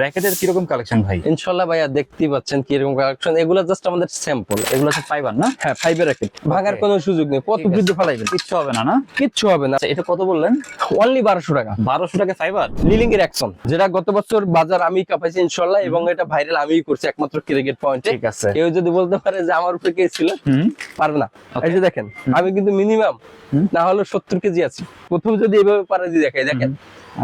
র্যাকেটের কীরকম কালেকশন ভাই? ইনশাল্লাহ ভাইয়া দেখতেই পাচ্ছেন কীরকম কালেকশন এগুলো জাস্ট আমাদের স্যাম্পল এগুলো হচ্ছে ফাইবার না? হ্যাঁ ফাইবার র্যাকেট ভাঙার কোনো সুযোগ নেই। কত ফেলাইবেন? কিচ্ছু হবে না না? কিচ্ছু হবে না। এটা কত বললেন? অনলি বারোশো টাকা। বারোশো টাকা ফাইবার লিলিং এর অ্যাকশন যেটা গত বছর বাজার আমি কাপাইছি ইনশাল্লাহ এবং এটা ভাইরাল আমিই করছি একমাত্র ক্রিকেট পয়েন্টে ঠিক আছে। কেউ যদি বলতে পারে যে আমার উপরে কে ছিল পারবে না. এই যে দেখেন আমি কিন্তু মিনিমাম না হলে সত্তর কেজি আছি। প্রথম যদি এভাবে পারে দিয়ে দেখাই দেখেন।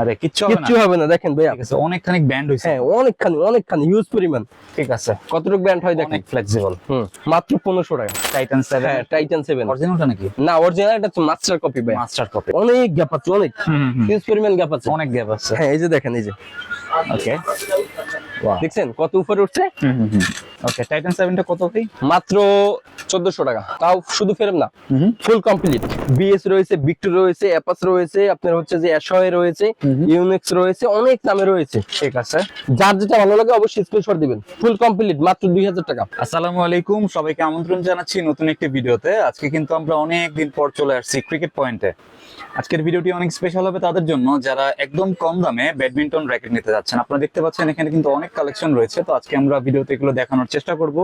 আরে কিচ্ছু হবে না। কিচ্ছু হবে না দেখেন ঠিক আছে অনেকখানি ব্যান্ড হয়েছে হ্যাঁ অনেকখানি অনেকখানি হিউজ পরিমাণ। ঠিক আছে। কতটুকু ব্যান্ড হয় দেখেন? ফ্লেক্সিবল হুম মাত্র 1500 টাকা। টাইটান 7 হ্যাঁ টাইটান সেভেন অরিজিনালটা নাকি? না অরিজিনাল এটা মাস্টার কপি ভাই মাস্টার কপি অনেক গ্যাপ আছে অনেক। হিউজ পরিমাণ গ্যাপ আছে। অনেক গ্যাপ আছে। হ্যাঁ এই যে দেখেন এই যে। ওকে দেখছেন কত উপরে উঠছে? ওকে টাইটান সেভেনটা কত ভাই? মাত্র চোদ্দশো টাকা। তাও শুধু ফেরম না ফুল কমপ্লিট বিএস রয়েছে ভিক্টর রয়েছে অ্যাপাস রয়েছে আপনার হচ্ছে যে অ্যাশয় রয়েছে ইউনিক্স রয়েছে অনেক নামে রয়েছে। ঠিক আছে। যার যেটা ভালো লাগে অবশ্যই স্ক্রিনশট দিবেন। ফুল কমপ্লিট মাত্র দুই হাজার টাকা। আসসালামু আলাইকুম সবাইকে আমন্ত্রণ জানাচ্ছি নতুন একটি ভিডিওতে। আজকে কিন্তু আমরা অনেক দিন পর চলে আসছি ক্রিকেট পয়েন্টে আজকের ভিডিওটি অনেক স্পেশাল হবে তাদের জন্য। যারা একদম কম দামে ব্যাডমিন্টন র্যাকেট নিতে যাচ্ছেন আপনারা দেখতে পাচ্ছেন এখানে কিন্তু অনেক কালেকশন রয়েছে তো আজকে আমরা ভিডিওতে এগুলো দেখানোর চেষ্টা করব।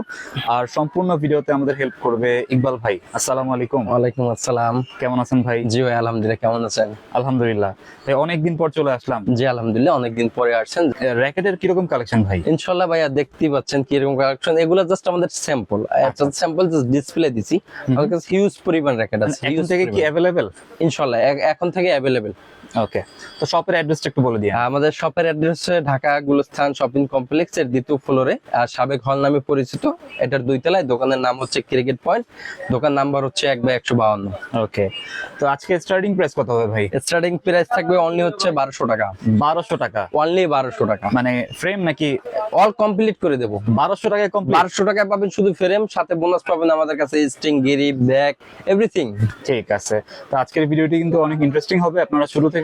আর সম্পূর্ণ ভিডিওতে আমাদের হেল্প করবে ইকবাল ভাই। আসসালামু আলাইকুম। ওয়ালাইকুম আসসালাম। কেমন আছেন ভাই? জি ভাই আলহামদুলিল্লাহ কেমন আছেন? আলহামদুলিল্লাহ। ভাই অনেক দিন পর চলে আসলাম। জি আলহামদুলিল্লাহ অনেকদিন পরে আসছেন। র্যাকেটের কীরকম কালেকশন ভাই? ইনশাল্লাহ ভাইয়া দেখতেই পাচ্ছেন কীরকম কালেকশন এগুলো জাস্ট আমাদের স্যাম্পল স্যাম্পল জাস্ট ডিসপ্লে দিছি। আমার কাছে হিউজ পরিমাণ র্যাকেট আছে এখন থেকে কি। অ্যাভেলেবেল ইনশাল্লাহ এখন থেকে অ্যাভেলেবেল ওকে তো শপের অ্যাড্রেসটা একটু বলে দিন আমাদের শপের address Dhaka Gulistan shopping complex এর দ্বিতীয় ফ্লোরে আর সাবেক হল নামে পরিচিত। এটার দুই তলায় দোকানের নাম হচ্ছে ক্রিকেট পয়েন্ট দোকান নাম্বার হচ্ছে এক বাই একশো বাউন্ন ওকে তো আজকে স্টার্টিং প্রাইস কত হবে ভাই? স্টার্টিং প্রাইস থাকবে অনলি হচ্ছে বারোশো টাকা। বারোশো টাকা। অনলি বারোশো টাকা। মানে ফ্রেম নাকি অল কমপ্লিট করে দেবো? বারোশো টাকায় বারোশো টাকায় পাবেন শুধু ফ্রেম সাথে বোনাস পাবেন আমাদের কাছে স্ট্রিং গিরি ব্যাগ এভরিথিং ঠিক আছে। তো আজকের ভিডিওটি কিন্তু অনেক ইন্টারেস্টিং হবে। আপনারা শুরু থেকে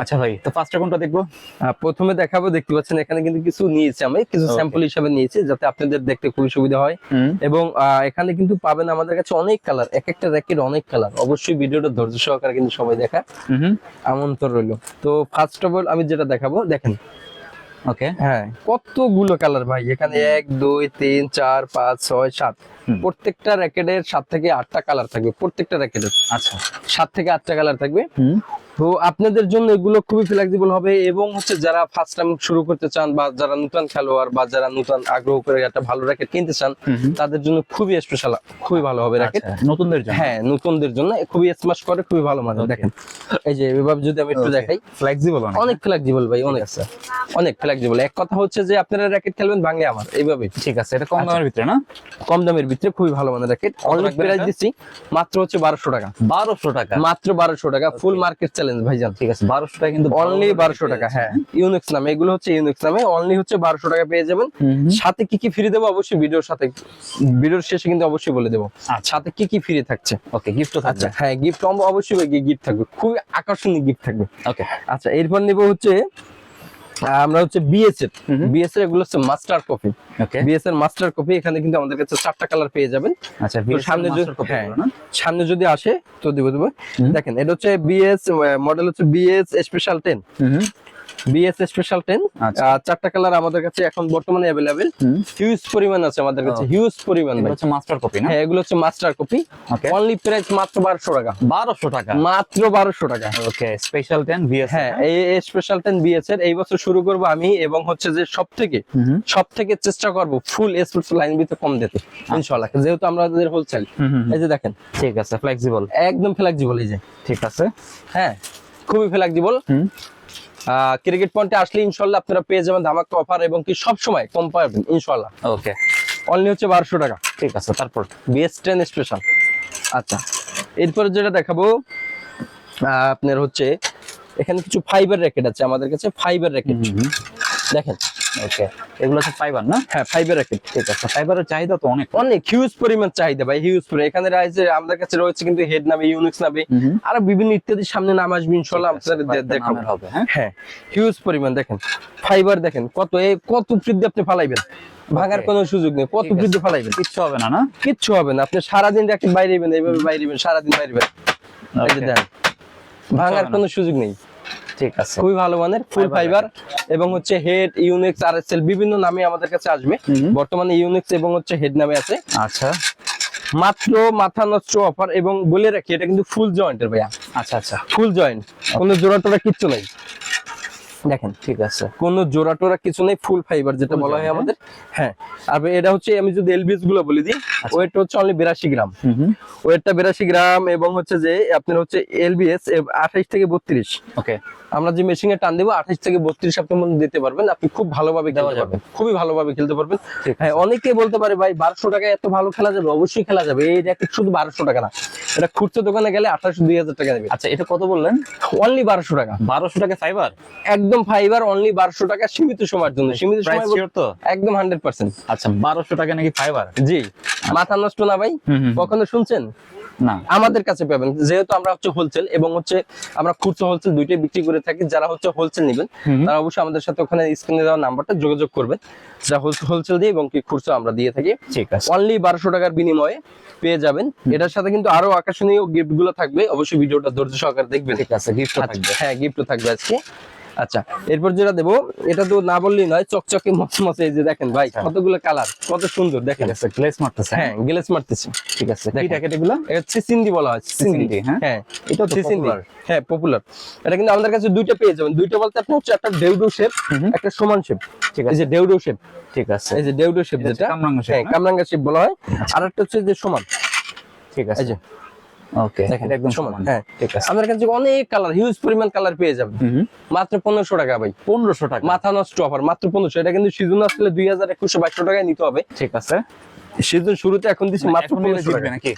আচ্ছা ভাই তো ফার্স্টে কোনটা দেখব। প্রথমে দেখাবো দেখতে পাচ্ছেন এখানে কিন্তু কিছু নিয়েছি আমি কিছু স্যাম্পল হিসাবে নিয়েছি যাতে আপনাদের দেখতে খুবই সুবিধা হয়। এবং এখানে কিন্তু পাবেন আমাদের কাছে অনেক কালার এক একটা র্যাকের অনেক কালার অবশ্যই ভিডিওটা ধৈর্য সহকারে কিন্তু সবাই দেখা। আমন্ত্রণ রইল। তো ফার্স্ট অফ অল আমি যেটা দেখাবো দেখেন। ওকে হ্যাঁ কতগুলো কালার ভাই এখানে এক দুই তিন চার পাঁচ ছয় সাত। প্রত্যেকটা র্যাকেটের সাত থেকে আটটা কালার থাকবে প্রত্যেকটা র্যাকেটের আচ্ছা। সাত থেকে আটটা কালার থাকবে। হুম। তো আপনাদের জন্য এগুলো খুবই ফ্লেক্সিবল হবে এবং হচ্ছে যারা ফার্স্ট টাইম শুরু করতে চান বা যারা নতুন খেলোয়াড় বা যারা নতুন আগ্রহ করে একটা ভালো র্যাকেট কিনতে চান তাদের জন্য খুবই স্পেশাল খুবই ভালো হবে র্যাকেট আচ্ছা, নতুনদের জন্য? হ্যাঁ নতুনদের জন্য। খুবই স্মাশ করে খুবই ভালো মানে দেখেন এই যে এভাবে যদি আমি একটু দেখাই। ফ্লেক্সিবল অনেক। ফ্লেক্সিবল ভাই অনেক আছে। অনেক ফ্লেক্সিবল এক কথা হচ্ছে যে আপনারা র্যাকেট খেলবেন ভাঙলে আমার এইভাবে ঠিক আছে এটা কম আচ্ছা। দামের ভিতরে না? কম দামের ভিতরে খুবই ভালো মানে র্যাকেট অনলি প্রাইস? দিচ্ছি মাত্র হচ্ছে বারোশো টাকা। বারোশো টাকা? মাত্র বারোশো টাকা ফুল মার্কেট চ্যালেঞ্জ ভাইজান। ঠিক আছে বারোশো টাকা কিন্তু অনলি বারোশো টাকা হ্যাঁ। ইউনিক্স নামে এগুলো হচ্ছে ইউনিক্স নামে অনলি হচ্ছে বারোশো টাকা পেয়ে যাবেন। সাথে কি কি ফ্রি দেবো? অবশ্যই ভিডিওর সাথে ভিডিওর শেষে কিন্তু অবশ্যই বলে দেবো। আচ্ছা। সাথে কি কি ফ্রি থাকছে? ওকে গিফট থাকছে হ্যাঁ গিফট অবশ্যই গিফট থাকবে। খুবই আকর্ষণীয় গিফট থাকবে। ওকে আচ্ছা এরপর নিব হচ্ছে আমরা হচ্ছে বিএস এর হুম হুম। বিএস এর এগুলো হচ্ছে মাস্টার কপি ওকে বিএস এর মাস্টার কপি এখানে কিন্তু আমাদের কাছে চারটা কালার পেয়ে যাবেন। আচ্ছা সামনে যদি হ্যাঁ, সামনে যদি আসে তো দিব দেবো। দেখেন এটা হচ্ছে বিএস মডেল হচ্ছে BS special ten BS special ten আচ্ছা। চারটা কালার আমাদের কাছে এখন বর্তমানে অ্যাভেলেবেল হিউজ পরিমাণ আছে আমাদের কাছে হিউজ পরিমাণ হচ্ছে মাস্টার কপি না? হ্যাঁ এগুলো হচ্ছে মাস্টার কপি অনলি প্রাইস মাত্র টাকা। টাকা? মাত্র টাকা। ওকে স্পেশাল টেন ভিএস হ্যাঁ এই স্পেশাল টেন বিএস এর এই বছর শুরু করব আমি এবং হচ্ছে যে সব থেকে সব থেকে চেষ্টা করব ফুল স্পোর্টস লাইন ভিতরে কম দিতে ইনশাআল্লাহ। যেহেতু আমাদের হোলসেল এই যে দেখেন। ঠিক আছে ফ্লেক্সিবল একদম ফ্লেক্সিবল এই যে। ঠিক আছে। হ্যাঁ খুবই ফ্লেক্সিবল। ক্রিকেট পয়েন্টে আসলে ইনশাল্লাহ আপনারা পেয়ে যাবেন ধামাক অফার এবং কি সব সময় কম পাবেন ইনশাল্লাহ। ওকে অনলি হচ্ছে বারোশো টাকা। ঠিক আছে তারপর? বিএস টেন স্পেশাল আচ্ছা এরপরে যেটা দেখাবো আপনার হচ্ছে এখানে কিছু ফাইবার র্যাকেট আছে আমাদের কাছে ফাইবার র্যাকেট দেখেন ওকে এগুলো হচ্ছে ফাইবার না? হ্যাঁ ফাইবার র্যাকেট ঠিক আছে। ফাইবারের চাহিদা তো অনেক। অনেক হিউজ পরিমাণ চাহিদা ভাই হিউজ পরিমাণ এখানে রয়েছে আমাদের কাছে রয়েছে কিন্তু হেড নামে ইউনিক্স নামে। আরও বিভিন্ন ইত্যাদি সামনে নাম আসবে আপনাদের দেখাবো। হবে হ্যাঁ? হ্যাঁ হিউজ পরিমাণ দেখেন। ফাইবার দেখেন কত এই কত বৃদ্ধি আপনি ফালাইবেন? ভাঙার. কোনো সুযোগ নেই কত। বৃদ্ধি ফালাইবেন? কিচ্ছু হবে না না? কিচ্ছু হবে না আপনি সারাদিন রাখেন বাইরেবেন এইভাবে বাইরেবেন সারাদিন. দেন ভাঙার কোনো সুযোগ নেই। ঠিক আছে। খুবই ভালো মানের ফুল ফাইবার এবং হচ্ছে হেড ইউনিক্স আর বিভিন্ন নামে আমাদের কাছে আসবে। বর্তমানে ইউনিক্স এবং হচ্ছে হেড নামে আছে। আচ্ছা। মাত্র মাথা নষ্ট অফার এবং বলে রাখি এটা কিন্তু ফুল জয়েন্টের ভাইয়া। আচ্ছা আচ্ছা। ফুল জয়েন্ট কোনো জোড়া টোড়া কিচ্ছু নেই। দেখেন ঠিক আছে। কোনো জোড়া টোড়া কিছু নেই ফুল ফাইবার যেটা বলা হয় আমাদের। হ্যাঁ। আর এটা হচ্ছে আমি যদি এলবিএসগুলো বলে দিই ওয়েট হচ্ছে অনলি বিরাশি গ্রাম। ওয়েটটা বিরাশি গ্রাম এবং হচ্ছে যে আপনার হচ্ছে এলবিএস আঠাইশ থেকে বত্রিশ। ওকে। আমরা যে মেশিনে টান দেবো আঠাইশ থেকে বত্রিশ মধ্যে দিতে পারবেন। আপনি খুব ভালোভাবে খেলতে যাবে। পারবেন। খুবই ভালোভাবে খেলতে পারবেন। হ্যাঁ অনেকে বলতে পারে ভাই বারোশো টাকায় এত ভালো খেলা যাবে? অবশ্যই খেলা যাবে। এই র্যাকেট শুধু বারোশো টাকা না। এটা খুচরো দোকানে গেলে আঠারোশো দুই হাজার টাকা নেবে। আচ্ছা এটা কত বললেন? অনলি বারোশো টাকা। বারোশো টাকা ফাইবার একদম ফাইবার অনলি বারোশো টাকা সীমিত সময়ের জন্য। সীমিত সময় তো? একদম হান্ড্রেড পার্সেন্ট আচ্ছা বারোশো টাকা নাকি ফাইবার জি। মাথা নষ্ট না ভাই। কখনো শুনছেন? না। আমাদের কাছে পাবেন। যেহেতু আমরা হচ্ছে হোলসেল এবং হচ্ছে আমরা খুচরো হোলসেল দুইটাই বিক্রি করে থাকি যারা হচ্ছে হোলসেল নেবেন তারা অবশ্যই আমাদের সাথে ওখানে স্ক্রিনে দেওয়া নাম্বারটা যোগাযোগ করবেন। যারা হোলসেল দিয়ে এবং কি খুচরো আমরা দিয়ে থাকি ঠিক আছে। অনলি বারোশো টাকার বিনিময়ে পেয়ে যাবেন। এটার সাথে কিন্তু আরও আকর্ষণীয় গিফটগুলো থাকবে। অবশ্যই ভিডিওটা ধৈর্য সহকারে দেখবেন। ঠিক আছে গিফট আচ্ছা, হ্যাঁ গিফটও থাকবে আজকে। আচ্ছা এরপর যেটা দেবো এটা তো না বললেই নয় চকচকে মচমচে এই যে দেখেন ভাই আচ্ছা। কতগুলো কালার কত সুন্দর দেখেন। গ্লেস মারতেছে। হ্যাঁ গ্লেস মারতেছি। ঠিক আছে কি দেখেন। প্যাকেট এগুলো এটা সিসিন্দি বলা হয় সিসিন্দি, হ্যাঁ? হ্যাঁ এটা তো সিসিন্দি হ্যাঁ পপুলার এটা কিন্তু আমাদের কাছে দুইটা পেয়ে যাবেন। দুইটা বলতে আপনি হচ্ছে একটা ডেউডো শেপ একটা সমান শেপ ঠিক এই আছে। যে ডেউডো শেপ ঠিক আছে। এই যে ডেউডো শেপ যেটা। কামরাঙ্গা shape, হ্যাঁ কামরাঙ্গা শেপ বলা হয়। আর একটা হচ্ছে যে সমান। ঠিক আছে। এই যে। ওকে দেখেন, একদম সমান, সমান হ্যাঁ। ঠিক আছে। আমাদের কাছে অনেক কালার হিউজ পরিমাণ কালার পেয়ে যাবেন। মাত্র পনেরোশো টাকা ভাই। পনেরোশো টাকা। মাথা নষ্ট অফার মাত্র পনেরোশো। এটা কিন্তু সিজন আসলে দুই হাজার একুশশো বাইশশো টাকায় নিতে হবে। ঠিক আছে। সিজন শুরুতে এখন দিচ্ছি মাত্র টাকা। নাকি?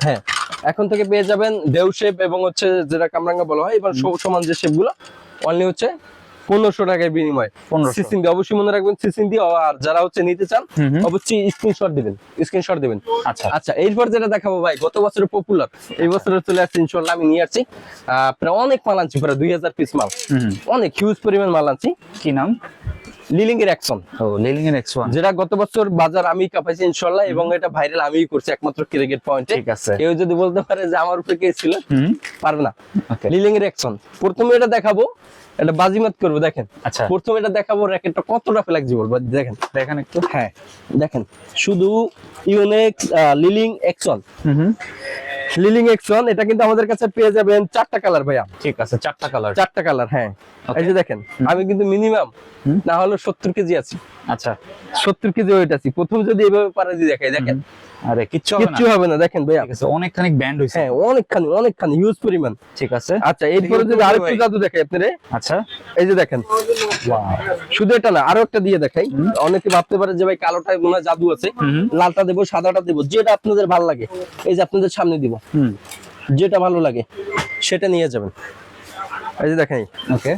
হ্যাঁ এখন থেকে পেয়ে যাবেন দেউ শেপ এবং হচ্ছে যেটা কামরাঙ্গা বলা হয় এবার সব- সমান যে শেপগুলো অনলি হচ্ছে পনেরোশো টাকার বিনিময়। 1500 সিসিন্দি অবশ্যই মনে রাখবেন সিসিন্দি আর যারা হচ্ছে নিতে চান। অবশ্যই স্ক্রিনশট দিবেন স্ক্রিনশট দিবেন। আচ্ছা। আচ্ছা এরপর যেটা দেখাবো ভাই গত বছরের পপুলার এই বছরের চলে আসছে ইনশাল্লাহ আমি নিয়ে আসছি প্রায় অনেক মাল আনছি প্রায় দুই হাজার পিস মাল। অনেক হিউজ পরিমাণ মাল আনছি। কি নাম? লিলিং এর অ্যাকশন ও লিলিং এর এক্স যেটা গত বছর বাজার আমি কাপাইছি ইনশাল্লাহ এবং এটা ভাইরাল আমিই করছি একমাত্র ক্রিকেট পয়েন্টে। ঠিক আছে। কেউ যদি বলতে পারে যে আমার উপরে কে ছিল পারবে না। লিলিং এর অ্যাকশন প্রথমে এটা দেখাবো এটা বাজিমাত করব দেখেন। আচ্ছা। প্রথমে এটা দেখাবো র্যাকেটটা কতটা ফ্লেক্সিবল দেখেন। দেখেন একটু। হ্যাঁ দেখেন। শুধু ইউনেক্স লিলিং অ্যাকশন হুম। লিলিং অ্যাকশন এটা কিন্তু আমাদের কাছে পেয়ে যাবেন চারটা কালার ভাইয়া। ঠিক আছে চারটা কালার চারটা কালার হ্যাঁ. এই যে দেখেন আমি কিন্তু মিনিমাম না হলো সত্তর কেজি আছি। আচ্ছা। সত্তর কেজি ওয়েট আছি। প্রথম যদি এভাবে পারে দেখাই দেখেন। আরে কিচ্ছু হবে না। কিচ্ছু হবে না দেখেন ভাইয়া। ঠিক আছে অনেকখানি ব্যান্ড হইছে। হ্যাঁ অনেকখানি অনেকখানি হিউজ পরিমাণ। ঠিক আছে। আচ্ছা এরপরে যদি আরেকটু জাদু দেখাই আপনারে। আচ্ছা। এই যে দেখেন শুধু এটা না আরও একটা দিয়ে দেখাই। অনেকে ভাবতে পারে যে ভাই কালোটায় মনে জাদু আছে। লালটা দেবো সাদাটা দেবো যেটা আপনাদের ভালো লাগে। এই যে আপনাদের সামনে দিব। হুম। যেটা ভালো লাগে সেটা নিয়ে যাবেন। এই যে দেখেন। ওকে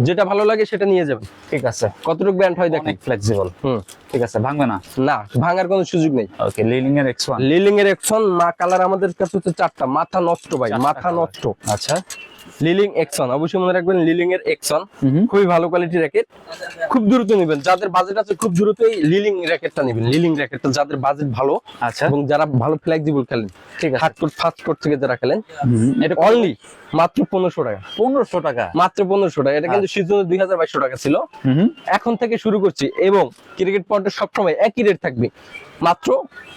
যেটা ভালো লাগে সেটা নিয়ে যাবেন। ঠিক আছে। কতটুকু ব্যান্ড হয় দেখেন। ফ্লেক্সিবল হুম। ঠিক আছে ভাঙবে না? না ভাঙার কোনো সুযোগ নেই। ওকে লিলিং এর এক্স ওয়ান লিলিং এর অ্যাকশন মা কালার আমাদের কাছে হচ্ছে চারটা। মাথা নষ্ট ভাই মাথা নষ্ট। আচ্ছা। লিলিং অ্যাকশন অবশ্যই মনে রাখবেন লিলিং এর অ্যাকশন হুম হুম। খুবই ভালো কোয়ালিটির র্যাকেট খুব দ্রুত নেবেন। যাদের বাজেট আছে খুব দ্রুতই লিলিং র্যাকেটটা নেবেন। লিলিং র্যাকেটটা যাদের বাজেট ভালো আচ্ছা। এবং যারা ভালো ফ্লেক্সিবল খেলেন ঠিক আছে। হার্ড কোট ফাস্ট কোট থেকে যারা খেলেন এটা অনলি মাত্র পনেরোশো টাকা। পনেরোশো টাকা? মাত্র পনেরোশো টাকা। এটা কিন্তু সিজনে দুই হাজার বাইশশো টাকা ছিল। এখন থেকে শুরু করছি এবং ক্রিকেট পয়েন্টে সবসময় একই রেট থাকবে। মাত্র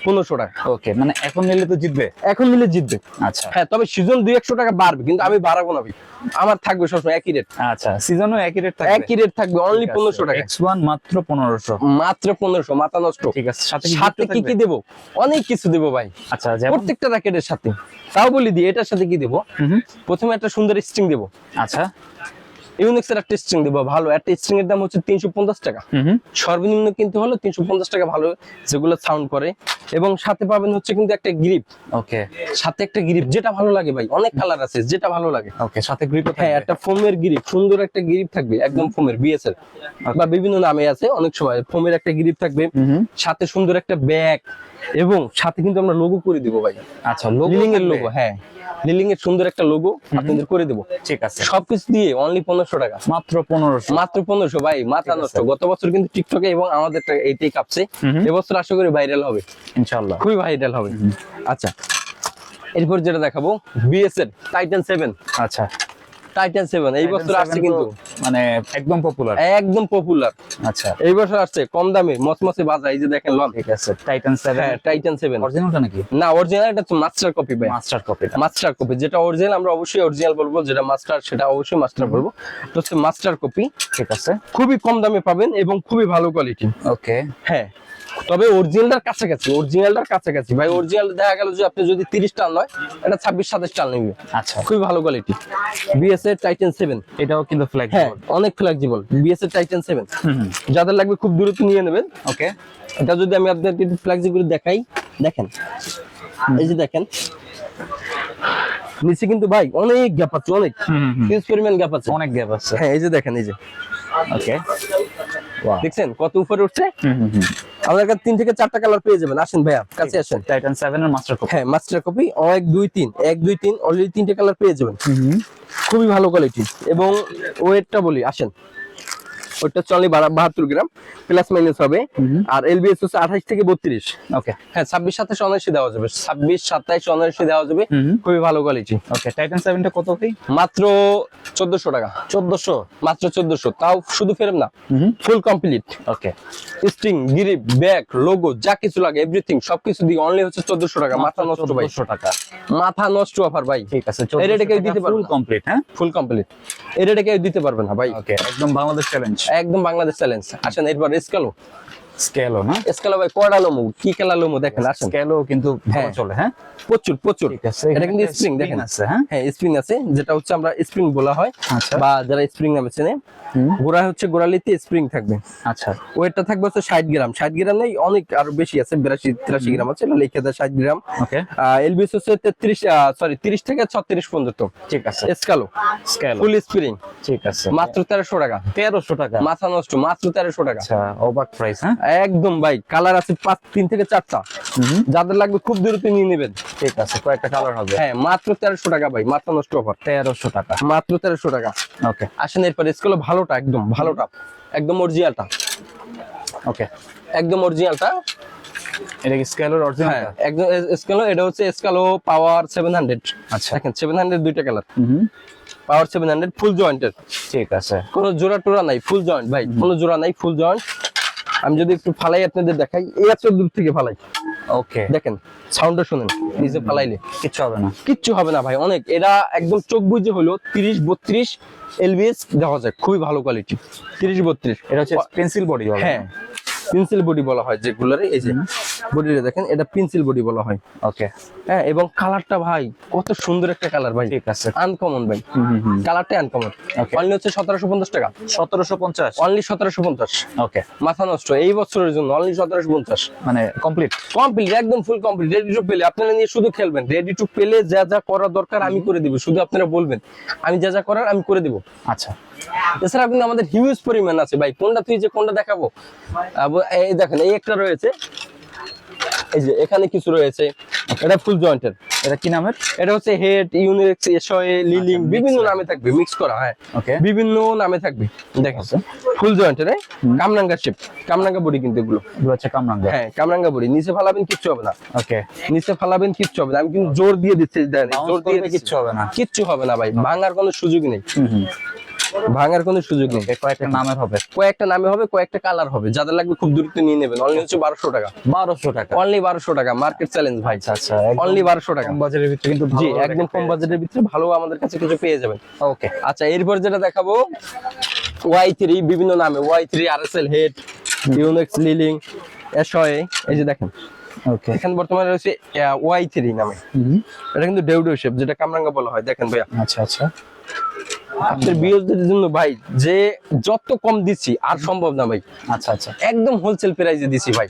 পনেরোশো টাকা। ওকে মানে এখন নিলে তো জিতবে? এখন নিলে জিতবে। আচ্ছা। হ্যাঁ তবে সিজন দুই একশো টাকা বাড়বে কিন্তু আমি বাড়াবো না আমার থাকবে সবসময় একই রেট আচ্ছা সিজনও একই রেট থাকবে? একই রেট থাকবে অনলি পনেরোশো টাকা। এক্স ওয়ান মাত্র পনেরোশো। মাত্র পনেরোশো মাথা নষ্ট। ঠিক আছে সাথে সাথে কি কি? দেবো? অনেক কিছু দেবো ভাই। আচ্ছা প্রত্যেকটা র্যাকেটের সাথে। তাও বলি দিই এটার সাথে কি দেবো? হুম। প্রথমে একটা সুন্দর স্ট্রিং দেবো। আচ্ছা। ইউনিক্স এর একটা স্ট্রিং দেবো ভালো। একটা স্ট্রিং এর দাম হচ্ছে তিনশো পঞ্চাশ টাকা। সর্বনিম্ন কিন্তু হলো তিনশো পঞ্চাশ টাকা ভালো যেগুলো সাউন্ড করে। এবং সাথে পাবেন হচ্ছে কিন্তু একটা গ্রিপ ওকে। সাথে একটা গ্রিপ যেটা ভালো লাগে ভাই অনেক কালার আছে যেটা ভালো লাগে। ওকে সাথে গ্রিপ হ্যাঁ একটা ফোমের গ্রিপ সুন্দর একটা গ্রিপ থাকবে একদম ফোমের বিএস এর। বা বিভিন্ন নামে আছে অনেক সময় ফোমের একটা গ্রিপ থাকবে। সাথে সুন্দর একটা ব্যাগ এবং সাথে কিন্তু আমরা লোগো করে দিব ভাই। আচ্ছা লোগো লিলিং এর লোগো হ্যাঁ। লিলিং এর সুন্দর একটা লোগো আপনাদের করে দেবো। ঠিক আছে। সবকিছু দিয়ে অনলি পনেরোশো টাকা। মাত্র পনেরোশো। মাত্র পনেরোশো ভাই মাথা নষ্ট গত বছর কিন্তু টিকটকে এবং আমাদের এইটাই কাঁপছে। এবছর আশা করি ভাইরাল হবে। ইনশাল্লাহ খুবই ভাইরাল হবে। আচ্ছা এরপর যেটা দেখাবো বিএস এর টাইটান সেভেন আচ্ছা। টাইটান সেভেন এই বছর আসছে কিন্তু। মানে একদম পপুলার একদম পপুলার আচ্ছা। এই বছর আসছে কম দামে মসমসে বাজা এই যে দেখেন লন। ঠিক আছে টাইটান সেভেন হ্যাঁ টাইটান সেভেন অরিজিনালটা নাকি? না অরিজিনাল এটা তো মাস্টার কপি ভাই। মাস্টার কপিটা মাস্টার কপি যেটা অরিজিনাল আমরা অবশ্যই অরিজিনাল বলব যেটা মাস্টার সেটা অবশ্যই মাস্টার বলব। তো হচ্ছে মাস্টার কপি ঠিক আছে। খুবই কম দামে পাবেন এবং খুবই ভালো কোয়ালিটি ওকে হ্যাঁ। তবে অরিজিনালটার কাছাকাছি অরিজিনালটার কাছাকাছি। ভাই অরিজিনাল দেখা গেল যে আপনি যদি তিরিশ টান নয় এটা ছাব্বিশ সাতাশ টান নেবে। আচ্ছা। খুবই ভালো কোয়ালিটি বিএস এর টাইটেন সেভেন এটাও কিন্তু ফ্ল্যাগ হ্যাঁ অনেক ফ্লেক্সিবল বিএস এর টাইটেন সেভেন যাদের লাগবে খুব দূরত্ব নিয়ে নেবেন। ওকে এটা যদি আমি আপনাদেরকে একটু ফ্লেক্সিবল দেখাই দেখেন। এই যে দেখেন। নিচে কিন্তু ভাই অনেক গ্যাপ আছে অনেক। পরিমাণ গ্যাপ আছে। অনেক গ্যাপ আছে। হ্যাঁ এই যে দেখেন এই যে। ওকে দেখছেন কত উপরে উঠছে? হুম হুম। আমাদের কাছে তিন থেকে চারটা কালার পেয়ে যাবেন। আসেন ভাইয়া কাছে আসেন। টাইটান 7 এর মাস্টার কপি হ্যাঁ মাস্টার কপি এক দুই তিন। এক দুই তিন অলরেডি তিনটে কালার পেয়ে যাবেন। খুবই ভালো কোয়ালিটি এবং ওয়েটটা বলি আসেন। ওটা চলে বাহাত্তর গ্রাম প্লাস মাইনাস হবে। আর এলবিএস হচ্ছে আঠাশ থেকে বত্রিশ। ওকে হ্যাঁ ছাব্বিশ সাতাশ অনায়াসে দেওয়া যাবে। ছাব্বিশ সাতাইশ অনায়াসে দেওয়া যাবে। খুবই ভালো কোয়ালিটি ওকে টাইটান 7 টা কত কি মাত্র চোদ্দশো টাকা। 1400 মাত্র চোদ্দশো। তাও শুধু ফেরম না। Full complete okay string grip bag logo যা কিছু লাগে এভরিথিং সবকিছু দিয়ে অনলি হচ্ছে চোদ্দশো টাকা। মাথা নষ্ট ভাই। 1400 টাকা। মাথা নষ্ট অফার ভাই। ঠিক আছে এই রেটে কেউ দিতে পারবে ফুল কমপ্লিট হ্যাঁ? ফুল কমপ্লিট এই রেটে কেউ দিতে পারবে না ভাই। ওকে একদম বাংলাদেশ চ্যালেঞ্জ একদম বাংলাদেশ চ্যালেঞ্জ আসেন এরপর এসকালো স্কেলও না? এসকালো ভাই কয়টা লোমো কি খেলা লোমো দেখেন আসেন। স্কেলও কিন্তু ভালো হ্যাঁ। চলে হ্যাঁ? প্রচুর প্রচুর। এটা কিন্তু স্প্রিং দেখেন। আছে হ্যাঁ? হ্যাঁ স্প্রিং আছে যেটা হচ্ছে আমরা স্প্রিং বলা হয়। আচ্ছা। বা যারা স্প্রিং নামে চেনে। গোড়া হচ্ছে গোড়ালিতে স্প্রিং থাকবে। আচ্ছা। ওয়েটটা থাকবে হচ্ছে ষাট গ্রাম। ষাট গ্রাম নেই অনেক আরও বেশি আছে বিরাশি তিরাশি গ্রাম আছে এটা লিখে দেয় ষাট গ্রাম। ওকে। এলবিএস হচ্ছে তেত্রিশ সরি তিরিশ থেকে ছত্রিশ পর্যন্ত। ঠিক আছে। এসকালো স্কেল ফুল স্প্রিং ঠিক আছে। মাত্র তেরোশো টাকা। 1300 টাকা। মাথা নষ্ট মাত্র তেরোশো টাকা। আচ্ছা প্রাইস হ্যাঁ? একদম ভাই কালার আছে পাঁচ তিন থেকে চারটা। যাদের লাগবে খুব দূরত্ব নিয়ে নেবেন। ঠিক আছে কয়েকটা কালার হবে। হ্যাঁ মাত্র তেরোশো টাকা ভাই মাত্র নষ্ট অফার। তেরোশো টাকা। মাত্র তেরোশো টাকা। ওকে আসেন এরপর স্কুলে ভালোটা একদম ভালোটা। একদম অরিজিনালটা ওকে একদম অরিজিনালটা এটা কি স্কেলের অরিজিনাল হ্যাঁ একদম স্কেলো এটা হচ্ছে স্কেলো পাওয়ার সেভেন হান্ড্রেড আচ্ছা। দেখেন সেভেন হান্ড্রেড দুইটা colour power seven hundred full জয়েন্টের ঠিক আছে। কোনো জোড়া টোড়া নাই ফুল জয়েন্ট ভাই কোনো জোড়া নাই ফুল জয়েন্ট আমি যদি একটু ফালাই আপনাদের দেখাই এই এত দূর থেকে ফালাই। ওকে। দেখেন সাউন্ডটা শুনেন নিজে ফালাইলে। কিচ্ছু হবে না। কিচ্ছু হবে না ভাই অনেক। এরা একদম চোখ বুঝে হলো তিরিশ বত্রিশ এলবিএস দেওয়া যায় খুবই ভালো কোয়ালিটি তিরিশ বত্রিশ। এটা হচ্ছে পেন্সিল বডি হ্যাঁ। পেন্সিল বডি বলা হয় যেগুলারে এই যে বডিটা দেখেন এটা পেন্সিল বডি বলা হয়। ওকে হ্যাঁ এবং কালারটা ভাই কত সুন্দর একটা কালার ভাই। ঠিক আছে। আনকমন ভাই। কালারটা আনকমন অনলি হচ্ছে সতেরোশো পঞ্চাশ টাকা। 1750 অনলি সতেরোশো পঞ্চাশ। ওকে মাথা নষ্ট এই বছরের জন্য অনলি সতেরোশো পঞ্চাশ। মানে কমপ্লিট কমপ্লিট একদম ফুল কমপ্লিট রেডি টু পেলে আপনারা নিয়ে শুধু খেলবেন। রেডি টু পেলে যা যা করা দরকার আমি করে দিব। শুধু আপনারা বলবেন আমি যা যা করার আমি করে দিব। আচ্ছা। এছাড়া কিন্তু আমাদের হিউজ পরিমাণ আছে ভাই। কোনটা তুই যে কোনটা দেখাবো? এই দেখেন এই একটা রয়েছে। এই যে এখানে কিছু রয়েছে। এটা ফুল জয়েন্টের। এটা কি নামের? এটা হচ্ছে হেড ইউনিক্স এসয়ে লিলিং বিভিন্ন নামে থাকবে মিক্স করা হ্যাঁ। ওকে বিভিন্ন নামে থাকবে দেখেন। আচ্ছা। ফুল জয়েন্টের কামরাঙ্গা শেপ কামরাঙ্গা বডি কিন্তু এগুলো। হচ্ছে কামরাঙ্গা। হ্যাঁ কামরাঙ্গা বডি। নিচে ফালাবেন কিচ্ছু হবে না। ওকে নিচে ফালাবেন কিচ্ছু হবে না। আমি কিন্তু জোর দিয়ে দিচ্ছি জোর দিয়ে কিচ্ছু হবে না। কিচ্ছু হবে না ভাই। ভাঙার কোনো সুযোগ নেই। ভাঙার কোনো সুযোগ নেই। কয়েকটা নামের হবে। কয়েকটা নামে হবে কয়েকটা কালার হবে। যাদের লাগবে খুব দ্রুত নিয়ে নেবেন। অনলি হচ্ছে বারোশো টাকা। বারোশো টাকা। অনলি বারোশো টাকা। মার্কেট চ্যালেঞ্জ ভাই। আচ্ছা অনলি বারোশো টাকা। বাজারের ভিতরে কিন্তু জি একদম কম বাজেটের ভিতরে ভালো আমাদের কাছে কিছু পেয়ে যাবেন। ওকে আচ্ছা এরপর যেটা দেখাবো ওয়াই থ্রি বিভিন্ন নামে। ওয়াই থ্রি আর S L head Yonex Li Ning এসয়ে এই যে দেখেন। এখানে বর্তমানে রয়েছে ওয়াই থ্রি নামে। এটা কিন্তু ডেউডো শেপ যেটা কামরাঙ্গা বলা হয়। দেখেন ভাইয়া। আচ্ছা আচ্ছা। আপনার জন্য ভাই যে যত কম দিচ্ছি আর সম্ভব না ভাই। আচ্ছা আচ্ছা। একদম হোলসেল প্রাইসে দিচ্ছি ভাই।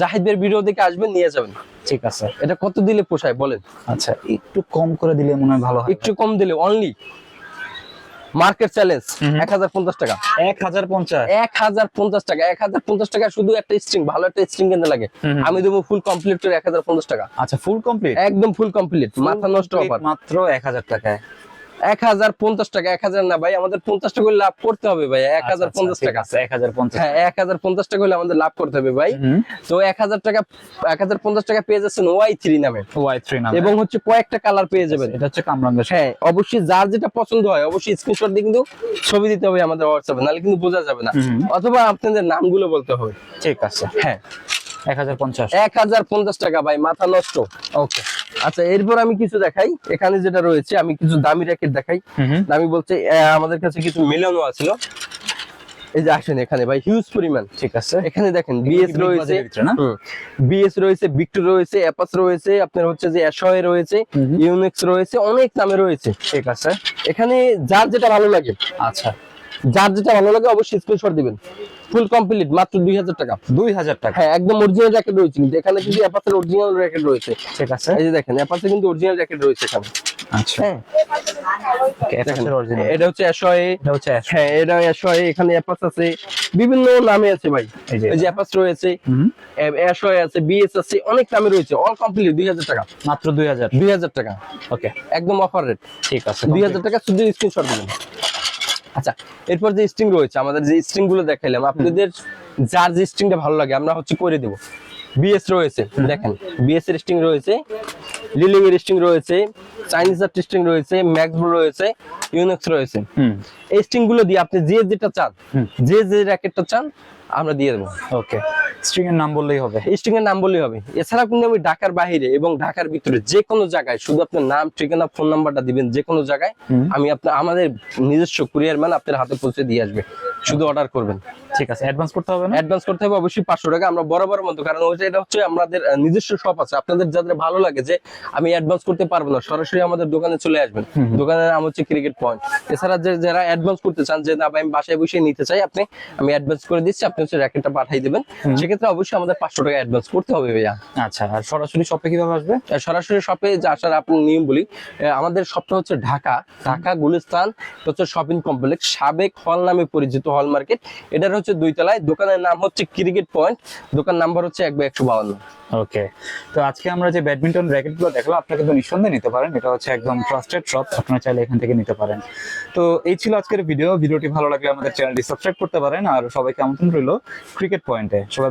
জাহিদের ভিডিও দেখে আসবেন নিয়ে যাবেন। ঠিক আছে। এটা কত দিলে পোষায় বলেন? আচ্ছা একটু কম করে দিলে মনে হয় ভালো হয়। একটু কম দিলে অনলি মার্কেট চ্যালেঞ্জ এক হাজার পঞ্চাশ টাকা। এক হাজার পঞ্চাশ। এক হাজার পঞ্চাশ টাকা এক হাজার পঞ্চাশ টাকা শুধু একটা স্ট্রিং ভালো একটা স্ট্রিং কিনতে লাগে। আমি দেবো ফুল কমপ্লিট করে এক হাজার পঞ্চাশ টাকা। আচ্ছা ফুল কমপ্লিট একদম ফুল কমপ্লিট মাথা নষ্ট অফার মাত্র এক হাজার টাকায়। এক হাজার পঞ্চাশ টাকা এক হাজার না ভাই আমাদের পঞ্চাশ টাকা লাভ করতে হবে ভাই এক হাজার পঞ্চাশ টাকা। এক হাজার পঞ্চাশ হ্যাঁ এক হাজার পঞ্চাশ টাকা হলে আমাদের লাভ করতে হবে ভাই। তো এক হাজার টাকা এক হাজার পঞ্চাশ টাকা পেয়ে যাচ্ছেন ওয়াই থ্রি নামে। ওয়াই থ্রি নাম। এবং হচ্ছে কয়েকটা কালার পেয়ে যাবেন। এটা হচ্ছে হ্যাঁ অবশ্যই যার যেটা পছন্দ হয় অবশ্যই স্ক্রিনশট দিয়ে কিন্তু ছবি দিতে হবে আমাদের হোয়াটসঅ্যাপে নাহলে কিন্তু বোঝা যাবে না। অথবা আপনাদের নামগুলো বলতে হবে। ঠিক আছে। হ্যাঁ। এক হাজার পঞ্চাশ। এক হাজার পঞ্চাশ টাকা ভাই মাথা নষ্ট। ওকে। আচ্ছা এরপর আমি কিছু দেখাই। এখানে যেটা রয়েছে আমি কিছু দামি র্যাকেট দেখাই। দামি বলতে আমাদের কাছে কিছু মিলানো আছিল। এই যে আসেন এখানে ভাই হিউজ পরিমাণ। ঠিক আছে। এখানে দেখেন বিএস রয়েছে? বিএস রয়েছে ভিক্টর রয়েছে অ্যাপাস রয়েছে আপনার হচ্ছে যে অ্যাশয় রয়েছে। ইউনিক্স রয়েছে অনেক নামে রয়েছে। ঠিক আছে। এখানে যার যেটা ভালো লাগে আচ্ছা। যার যেটা ভালো লাগে অবশ্যই স্ক্রিনশট দিবেন। ফুল কমপ্লিট মাত্র দুই হাজার টাকা। দুই হাজার টাকা। হ্যাঁ একদম অরিজিনাল র্যাকেট রয়েছে কিন্তু এখানে কিন্তু অরিজিনাল র্যাকেট রয়েছে। ঠিক আছে। এই যে দেখেন কিন্তু অরিজিনাল র্যাকেট রয়েছে এখানে। আচ্ছা। হ্যাঁ। এটা হচ্ছে এটা হচ্ছে হ্যাঁ এটা এখানে অ্যাপাস আছে। বিভিন্ন নামে আছে ভাই। এই যে এই যে অ্যাপাস রয়েছে। আছে বিএস আছে অনেক নামে রয়েছে। অল কমপ্লিট দুই হাজার টাকা। মাত্র দুই হাজার। দুই হাজার টাকা। ওকে একদম অফার রেট ঠিক আছে দুই হাজার টাকা শুধু স্ক্রিনশট দিবেন। আচ্ছা এরপর যে স্ট্রিং রয়েছে আমাদের যে স্ট্রিংগুলো দেখাইলাম আপনাদের যার যে স্ট্রিংটা ভালো লাগে আমরা হচ্ছে করে দেব। বিএস রয়েছে দেখেন বিএস এর স্ট্রিং রয়েছে লিলিং এর স্ট্রিং রয়েছে চাইনিজ আর স্ট্রিং রয়েছে ম্যাক্স রয়েছে ইউনিক্স রয়েছে। এই স্ট্রিংগুলো দিয়ে আপনি যে যেটা চান যে যে র্যাকেটটা চান আমরা দিয়ে দেবো। ওকে স্ট্রিং এর নাম বললেই হবে। এই স্ট্রিং এর নাম বললেই হবে। এছাড়া কিন্তু আমি ঢাকার বাইরে এবং ঢাকার ভিতরে যে কোনো জায়গায় শুধু আপনার নাম ঠিকানা ফোন নাম্বারটা দিবেন যে কোনো জায়গায় আমি আপনার আমাদের নিজস্ব কুরিয়ার ম্যান আপনার হাতে পৌঁছে দিয়ে আসবে। শুধু অর্ডার করবেন। ঠিক আছে অ্যাডভান্স করতে হবে না? অ্যাডভান্স করতে হবে অবশ্যই পাঁচশো টাকা আমরা বরাবর মতো কারণ এটা হচ্ছে আমাদের নিজস্ব শপ আছে। আপনাদের যাদের ভালো লাগে যে আমি অ্যাডভান্স করতে পারব না সরাসরি আমাদের দোকানে চলে আসবেন। দোকানের নাম হচ্ছে ক্রিকেট পয়েন্ট এছাড়া যে যারা অ্যাডভান্স করতে চান যে না আমি বাসায় বসে নিতে চাই আপনি আমি অ্যাডভান্স করে দিচ্ছি আপনি হচ্ছে র্যাকেটটা পাঠিয়ে দেবেন। সেক্ষেত্রে অবশ্যই আমাদের পাঁচশো টাকা অ্যাডভান্স করতে হবে ভাইয়া। আচ্ছা আর সরাসরি শপে কীভাবে আসবে? সরাসরি শপে যে আসার আপনার নিয়ম বলি আমাদের শপটা হচ্ছে ঢাকা ঢাকা গুলিস্তান হচ্ছে শপিং কমপ্লেক্স সাবেক হল নামে পরিচিত হল মার্কেট এটার হচ্ছে দুই তলায় দোকানের নাম হচ্ছে ক্রিকেট পয়েন্ট দোকান নাম্বার হচ্ছে এক একশো বাউন্ন। ওকে তো আজকে আমরা যে ব্যাডমিন্টন র্যাকেটগুলো দেখলাম আপনারা কিন্তু নিঃসন্দেহে নিতে পারেন এটা হচ্ছে একদম ট্রাস্টেড শপ আপনারা চাইলে এখান থেকে নিতে পারেন। তো এই ছিল আজকের ভিডিও ভিডিওটি ভালো লাগলে আমাদের চ্যানেলটি সাবস্ক্রাইব করতে পারেন আর সবাইকে আমন্ত্রণ রইল ক্রিকেট পয়েন্টে সবাই